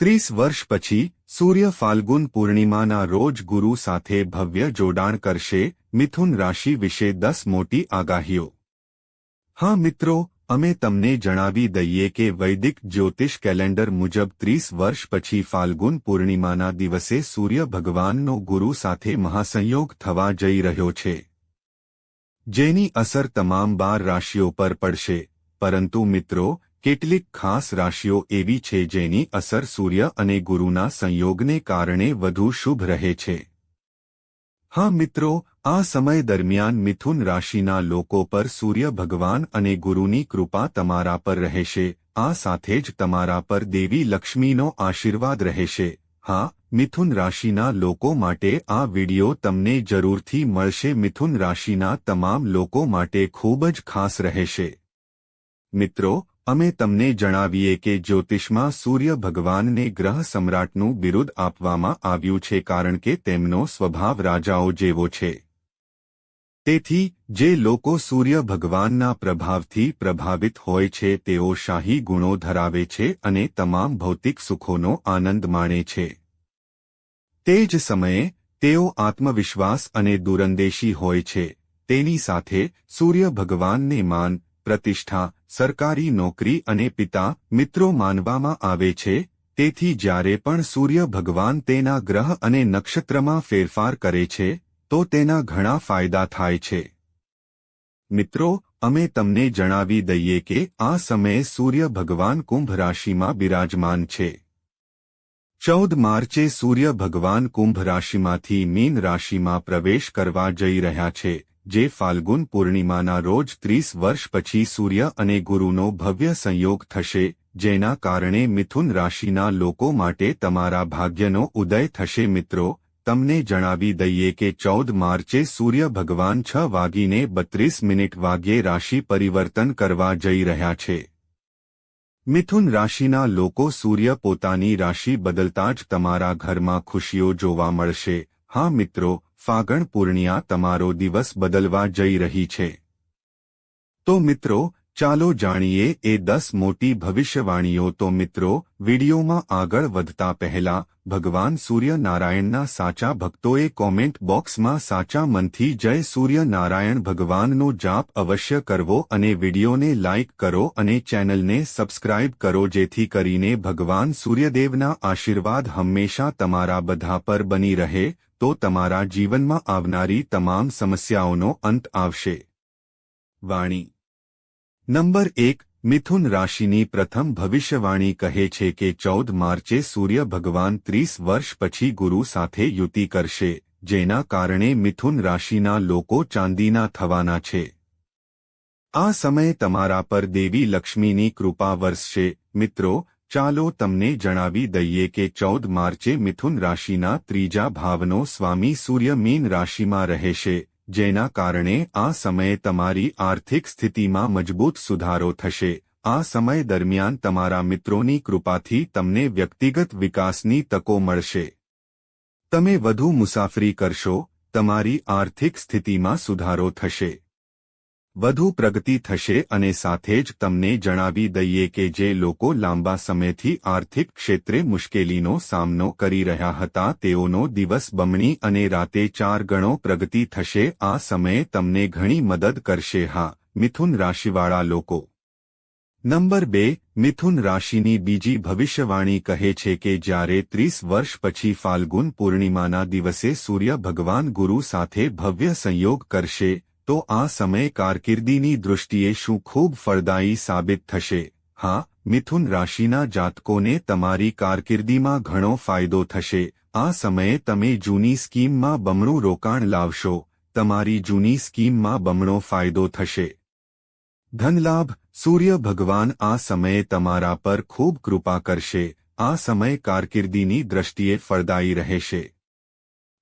ત્રીસ વર્ષ પછી, સૂર્ય ફાલ્ગુન પૂર્ણિમાના રોજ ગુરુ સાથે ભવ્ય જોડાણ કરશે, મિથુન રાશિ વિશે દસ મોટી આગાહીઓ. હા મિત્રો, અમે તમને જણાવી દઈએ કે વૈદિક જ્યોતિષ કેલેન્ડર મુજબ ત્રીસ વર્ષ પછી ફાલ્ગુન પૂર્ણિમાના દિવસે સૂર્ય ભગવાનનો ગુરુ સાથે મહાસંયોગ થવા જઈ રહ્યો છે. જેની અસર તમામ બાર રાશિઓ પર પડશે. પરંતુ મિત્રો કેટલીક ખાસ રાશિઓ એવી છે જેની અસર સૂર્ય અને ગુરુના સંયોગને કારણે વધુ શુભ રહે છે. હા મિત્રો, આ સમય દરમિયાન મિથુન રાશિના લોકો પર સૂર્ય ભગવાન અને ગુરુની કૃપા તમારા પર રહેશે, આ સાથે જ તમારા પર દેવી લક્ષ્મીનો આશીર્વાદ રહેશે. હા, મિથુન રાશિના લોકો માટે આ વિડિયો તમને જરૂરથી મળશે. મિથુન રાશિના તમામ લોકો માટે ખૂબ જ ખાસ રહેશે. મિત્રો અમે તમને જણાવીએ કે જ્યોતિષમાં સૂર્ય ભગવાનને ગ્રહ સમ્રાટનું બિરુદ આપવામાં આવ્યું છે કારણ કે તેમનો સ્વભાવ રાજાઓ જેવો છે. તેથી, જે લોકો સૂર્ય ભગવાનના પ્રભાવથી પ્રભાવિત હોય છે તેઓ શાહી ગુણો ધરાવે છે અને તમામ ભૌતિક સુખોનો આનંદ માણે છે. તે જ સમયે, તેઓ આત્મવિશ્વાસ અને દૂરંદેશી હોય છે. તેની સાથે, સૂર્ય ભગવાનને માન, પ્રતિષ્ઠા સરકારી નોકરી અને પિતા મિત્રો માનવામાં આવે છે, તેથી જ્યારે પણ સૂર્ય ભગવાન તેના ગ્રહ અને નક્ષત્રમાં ફેરફાર કરે છે, તો તેના ઘણા ફાયદા થાય છે. મિત્રો, અમે તમને જણાવી દઈએ કે આ સમયે સૂર્ય ભગવાન કુંભ રાશિમાં બિરાજમાન છે. ચૌદ માર્ચે સૂર્ય ભગવાન કુંભ રાશિમાંથી મીન રાશિમાં પ્રવેશ કરવા જઈ રહ્યા છે જે ફાલ્ગુન પૂર્ણિમાના રોજ ત્રીસ વર્ષ પછી સૂર્ય અને ગુરુનો ભવ્ય સંયોગ થશે, જેના કારણે મિથુન રાશિના લોકો માટે તમારા ભાગ્યનો ઉદય થશે. મિત્રો, તમને જણાવી દઈએ કે ચૌદ માર્ચે સૂર્ય ભગવાન છ વાગીને બત્રીસ મિનિટ વાગ્યે રાશિ પરિવર્તન કરવા જઈ રહ્યા છે. મિથુન રાશિના લોકો સૂર્ય પોતાની રાશિ બદલતા જ તમારા ઘરમાં ખુશીઓ જોવા મળશે. હા મિત્રો ફાગણ પૂર્ણિયા તમારો દિવસ બદલવા જઈ રહી છે. તો મિત્રો ચાલો જાણીએ એ દસ મોટી ભવિષ્યવાણીઓ તો મિત્રો, વિડીયોમાં આગળ વધતા પહેલા, ભગવાન સૂર્યનારાયણના સાચા ભક્તોએ કોમેન્ટ બોક્સમાં સાચા મનથી જય સૂર્યનારાયણ ભગવાનનો જાપ અવશ્ય કરવો અને વિડીયોને લાઇક કરો અને ચેનલને સબસ્ક્રાઇબ કરો જેથી કરીને ભગવાન સૂર્યદેવના આશીર્વાદ હંમેશા તમારા બધા પર બની રહે, તો તમારા જીવનમાં આવનારી તમામ સમસ્યાઓનો અંત આવશે. વાણી નંબર એક, મિથુન રાશિની પ્રથમ ભવિષ્યવાણી કહે છે કે ચૌદ માર્ચે સૂર્ય ભગવાન ત્રીસ વર્ષ પછી ગુરુ સાથે યુતિ કરશે, જેના કારણે મિથુન રાશિના લોકો ચાંદીના થવાના છે. આ સમયે તમારા પર દેવી લક્ષ્મીની કૃપા વરસશે. મિત્રો, ચાલો તમને જણાવી દઈએ કે ચૌદ માર્ચે મિથુન રાશિના ત્રીજા ભાવનો સ્વામી સૂર્ય મીન રાશિમાં રહેશે. જેના કારણે આ સમયે તમારી આર્થિક સ્થિતિમાં મજબૂત સુધારો થશે. આ સમય દરમિયાન તમારા મિત્રોની કૃપાથી તમને વ્યક્તિગત વિકાસની તકો મળશે. તમે વધુ મુસાફરી કરશો, તમારી આર્થિક સ્થિતિમાં સુધારો થશે. વધુ પ્રગતિ થશે અને સાથે જ તમને જણાવી દઈએ કે જે લોકો લાંબા સમયથી આર્થિક ક્ષેત્રે મુશ્કેલીનો સામનો કરી રહ્યા હતા, તેઓનો દિવસ બમણી અને રાતે ચાર ગણો પ્રગતિ થશે. આ સમયે તમને ઘણી મદદ કરશે. હા, મિથુન રાશિવાળા લોકો. નંબર બે, મિથુન રાશિની બીજી ભવિષ્યવાણી કહે છે કે જ્યારે ત્રીસ વર્ષ પછી ફાલ્ગુન પૂર્ણિમાના દિવસે સૂર્ય ભગવાન ગુરુ સાથે ભવ્ય સંયોગ કરશે તો આ સમય કારકિર્દીની દૃષ્ટિએ શું ખૂબ ફળદાયી સાબિત થશે? હા, મિથુન રાશિના જાતકોને તમારી કારકિર્દીમાં ઘણો ફાયદો થશે. આ સમયે તમે જૂની સ્કીમમાં બમણું રોકાણ લાવશો. તમારી જૂની સ્કીમમાં બમણો ફાયદો થશે. ધનલાભ. સૂર્ય ભગવાન આ સમયે તમારા પર ખૂબ કૃપા કરશે. આ સમય કારકિર્દીની દ્રષ્ટિએ ફળદાયી રહેશે.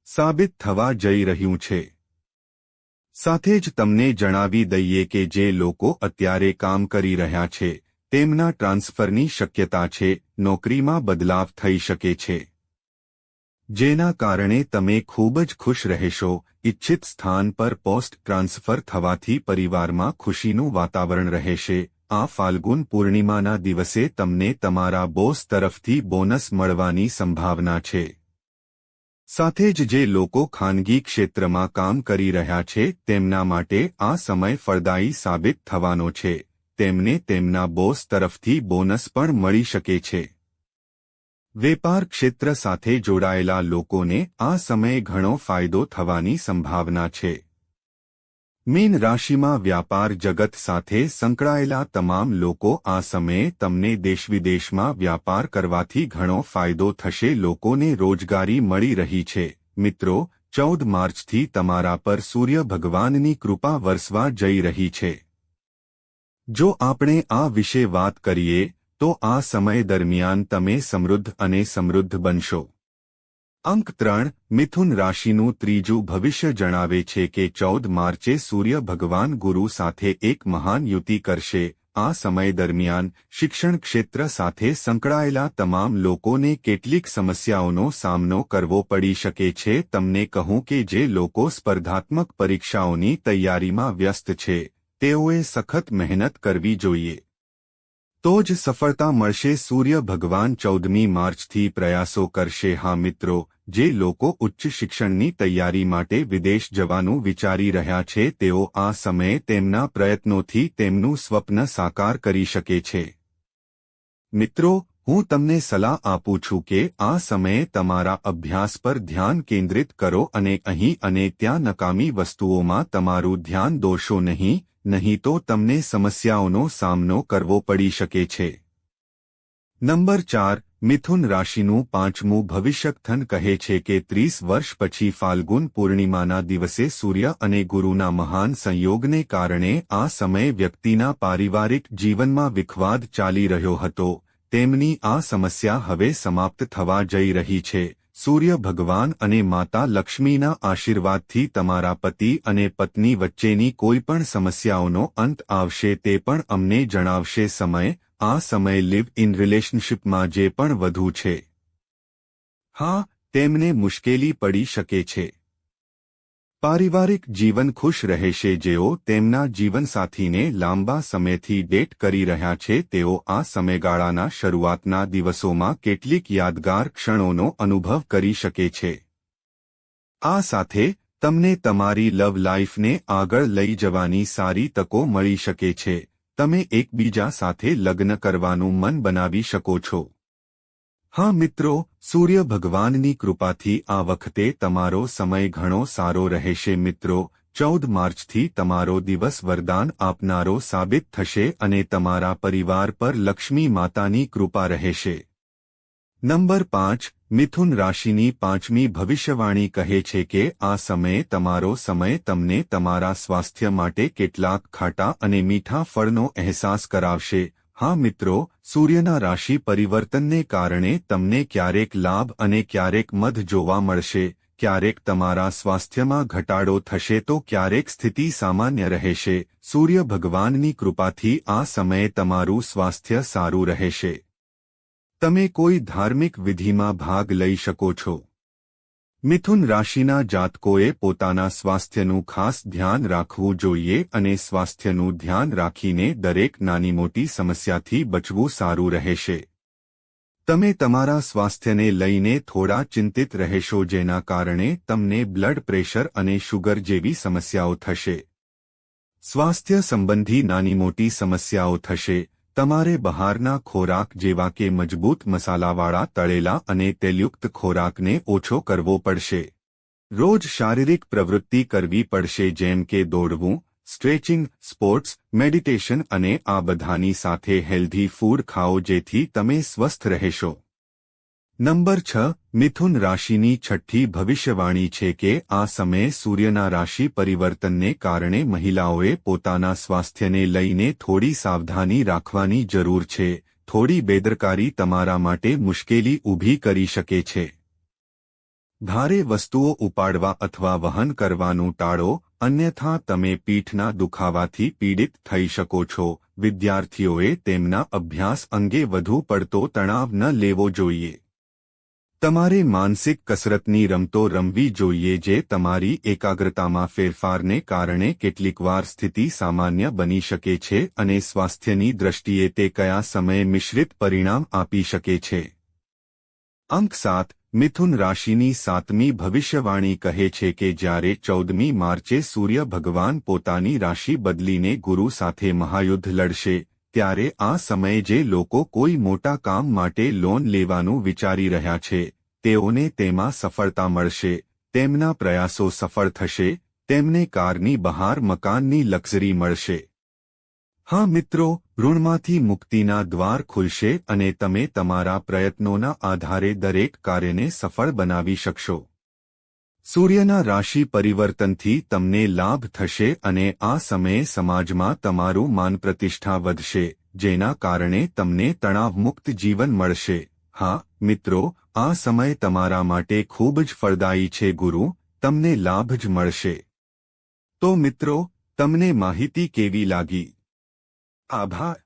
સાબિત થવા જઈ રહ્યું છે. સાથે જ તમને જણાવી દઈએ કે જે લોકો અત્યારે કામ કરી રહ્યા છે, તેમના ટ્રાન્સફરની શક્યતા છે, નોકરીમાં બદલાવ થઈ શકે છે. જેના કારણે તમે ખૂબ જ ખુશ રહેશો ઇચ્છિત સ્થાન પર પોસ્ટ ટ્રાન્સફર થવાથી પરિવારમાં ખુશીનું વાતાવરણ રહેશે, આ ફાલ્ગુન પૂર્ણિમાના દિવસે તમને તમારા બોસ તરફથી બોનસ મળવાની સંભાવના છે. સાથે જ જે લોકો ખાનગી ક્ષેત્રમાં કામ કરી રહ્યા છે, તેમના માટે આ સમય ફળદાયી સાબિત થવાનો છે. તેમને તેમના બોસ તરફથી બોનસ પણ મળી શકે છે. વેપાર ક્ષેત્ર સાથે જોડાયેલા લોકોને આ સમયે ઘણો ફાયદો થવાની સંભાવના છે. મીન રાશિમાં વ્યાપાર જગત સાથે સંકળાયેલા તમામ લોકો આ સમયે તમને દેશવિદેશમાં વ્યાપાર કરવાથી ઘણો ફાયદો થશે. લોકોને રોજગારી મળી રહી છે. મિત્રો, ચૌદ માર્ચથી તમારા પર સૂર્ય ભગવાનની કૃપા વરસવા જઈ રહી છે. જો આપણે આ વિશે વાત કરીએ, તો આ સમય દરમિયાન તમે સમૃદ્ધ અને સમૃદ્ધ બનશો. અંક ત્રણ, મિથુન રાશિનું ત્રીજું ભવિષ્ય જણાવે છે કે ચૌદ માર્ચે સૂર્ય ભગવાન ગુરુ સાથે એક મહાન યુતિ કરશે. આ સમય દરમિયાન શિક્ષણ ક્ષેત્ર સાથે સંકળાયેલા તમામ લોકોને કેટલીક સમસ્યાઓનો સામનો કરવો પડી શકે છે. તમને કહું કે જે લોકો સ્પર્ધાત્મક પરીક્ષાઓની તૈયારીમાં વ્યસ્ત છે, તેઓએ સખત મહેનત કરવી જોઈએ. તો જ સફળતા મળશે. સૂર્ય ભગવાન ચૌદમી માર્ચથી પ્રયાસો કરશે. હા મિત્રો જે લોકો ઉચ્ચ શિક્ષણની તૈયારી માટે વિદેશ જવાનું વિચારી રહ્યા છે, તેઓ આ સમયે તેમના પ્રયત્નોથી તેમનું સ્વપ્ન સાકાર કરી શકે છે. મિત્રો, હું તમને સલાહ આપું છું કે આ સમયે તમારા અભ્યાસ પર ધ્યાન કેન્દ્રિત કરો અને અહીં અને ત્યાં નકામી વસ્તુઓમાં તમારું ધ્યાન દોષો નહીં નહીં તો તમને સમસ્યાઓનો સામનો કરવો પડી શકે છે. નંબર ચાર મિથુન રાશિનું પાંચમું ભવિષ્યકથન કહે છે કે ત્રીસ વર્ષ પછી ફાલ્ગુન પૂર્ણિમાના દિવસે સૂર્ય અને ગુરુના મહાન સંયોગને કારણે આ સમયે વ્યક્તિના પારિવારિક જીવનમાં વિખવાદ ચાલી રહ્યો હતો. તેમની આ સમસ્યા હવે સમાપ્ત થવા જઈ રહી છે. સૂર્ય ભગવાન અને માતા લક્ષ્મીના આશીર્વાદથી તમારા પતિ અને પત્ની વચ્ચેની કોઈપણ સમસ્યાઓનો અંત આવશે તે પણ અમને જણાવશે સમય આ સમય લિવ ઇન રિલેશનશીપમાં જે પણ વધુ છે. હા, તેમને મુશ્કેલી પડી શકે છે. પારિવારિક જીવન ખુશ રહેશે જેઓ તેમના જીવનસાથીને લાંબા સમયથી ડેટ કરી રહ્યા છે, તેઓ આ સમયગાળાના શરૂઆતના દિવસોમાં કેટલીક યાદગાર ક્ષણોનો અનુભવ કરી શકે છે. આ સાથે, તમને તમારી લવ લાઇફને આગળ લઈ જવાની સારી તકો મળી શકે છે. તમે એકબીજા સાથે લગ્ન કરવાનું મન બનાવી શકો છો. હા મિત્રો, સૂર્ય ભગવાનની કૃપાથી આ વખતે તમારો સમય ઘણો સારો રહેશે મિત્રો. ચૌદ માર્ચથી તમારો દિવસ વરદાન આપનારો સાબિત થશે અને તમારા પરિવાર પર લક્ષ્મી માતાની કૃપા રહેશે. નંબર પાંચ, મિથુન રાશિની પાંચમી ભવિષ્યવાણી કહે છે કે આ સમયે તમારો સમય તમને તમારા સ્વાસ્થ્ય માટે કેટલાક ખાટા અને મીઠા ફળનો અહેસાસ કરાવશે. હા મિત્રો, સૂર્યના રાશિ પરિવર્તનને કારણે તમને ક્યારેક લાભ અને ક્યારેક મધ જોવા મળશે. ક્યારેક તમારા સ્વાસ્થ્યમાં ઘટાડો થશે તો ક્યારેક સ્થિતિ સામાન્ય રહેશે. સૂર્ય ભગવાનની કૃપાથી આ સમયે તમારું સ્વાસ્થ્ય સારું રહેશે. તમે કોઈ ધાર્મિક વિધિમાં ભાગ લઈ શકો છો. મિથુન રાશિના જાતકોએ પોતાના સ્વાસ્થ્યનું ખાસ ધ્યાન રાખવું જોઈએ અને સ્વાસ્થ્યનું ધ્યાન રાખીને દરેક નાની મોટી સમસ્યાથી બચવું સારું રહેશે. તમે તમારા સ્વાસ્થ્યને લઈને થોડા ચિંતિત રહેશો જેના કારણે તમને બ્લડ પ્રેશર અને શુગર જેવી સમસ્યાઓ થશે. સ્વાસ્થ્ય સંબંધી નાની મોટી સમસ્યાઓ થશે. તમારે બહારના ખોરાક જેવા કે મજબૂત મસાલાવાળા તળેલા અને તેલયુક્ત ખોરાકને ઓછો કરવો પડશે. રોજ શારીરિક પ્રવૃત્તિ કરવી પડશે જેમ કે દોડવું, સ્ટ્રેચિંગ, સ્પોર્ટ્સ, મેડિટેશન અને આ બધાની સાથે હેલ્ધી ફૂડ ખાઓ જેથી તમે સ્વસ્થ રહેશો. નંબર છ, મિથુન રાશિની છઠ્ઠી ભવિષ્યવાણી છે કે આ સમયે સૂર્યના રાશિ પરિવર્તનને કારણે મહિલાઓએ પોતાના સ્વાસ્થ્યને લઈને થોડી સાવધાની રાખવાની જરૂર છે. થોડી બેદરકારી તમારા માટે મુશ્કેલી ઊભી કરી શકે છે. ભારે વસ્તુઓ ઉપાડવા અથવા વહન કરવાનું ટાળો, અન્યથા તમે પીઠના દુખાવાથી પીડિત થઈ શકો છો. વિદ્યાર્થીઓએ તેમના અભ્યાસ અંગે વધુ પડતો તણાવ ન લેવો જોઈએ. તમારે માનસિક કસરતની રમતો રમવી જોઈએ જે તમારી એકાગ્રતામાં ફેરફારને કારણે કેટલીકવાર સ્થિતિ સામાન્ય બની શકે છે અને સ્વાસ્થ્યની દ્રષ્ટિએ તે કયા સમયે મિશ્રિત પરિણામ આપી શકે છે. અંક સાત. મિથુન રાશિની સાતમી ભવિષ્યવાણી કહે છે કે જ્યારે ચૌદમી માર્ચે સૂર્ય ભગવાન પોતાની રાશિ બદલીને ગુરુ સાથે મહાયુદ્ધ લડશે, ત્યારે આ સમયે જે લોકો કોઈ મોટા કામ માટે લોન લેવાનું વિચારી રહ્યા છે તેઓને તેમાં સફળતા મળશે, તેમના પ્રયાસો સફળ થશે, તેમને કારની બહાર મકાનની લક્ઝરી મળશે. હા મિત્રો, ઋણમાંથી મુક્તિના દ્વાર ખુલશે અને તમે તમારા પ્રયત્નોના આધારે દરેક કાર્યને સફળ બનાવી શકશો. સૂર્યના રાશિ પરિવર્તનથી તમને લાભ થશે અને આ સમયે સમાજમાં તમારું માન પ્રતિષ્ઠા વધશે, જેના કારણે તમને તણાવમુક્ત જીવન મળશે. હા, મિત્રો, આ સમય તમારા માટે ખૂબ જ ફળદાયી છે, ગુરુ. તમને લાભ જ મળશે. તો મિત્રો, તમને માહિતી કેવી લાગી? આભાર.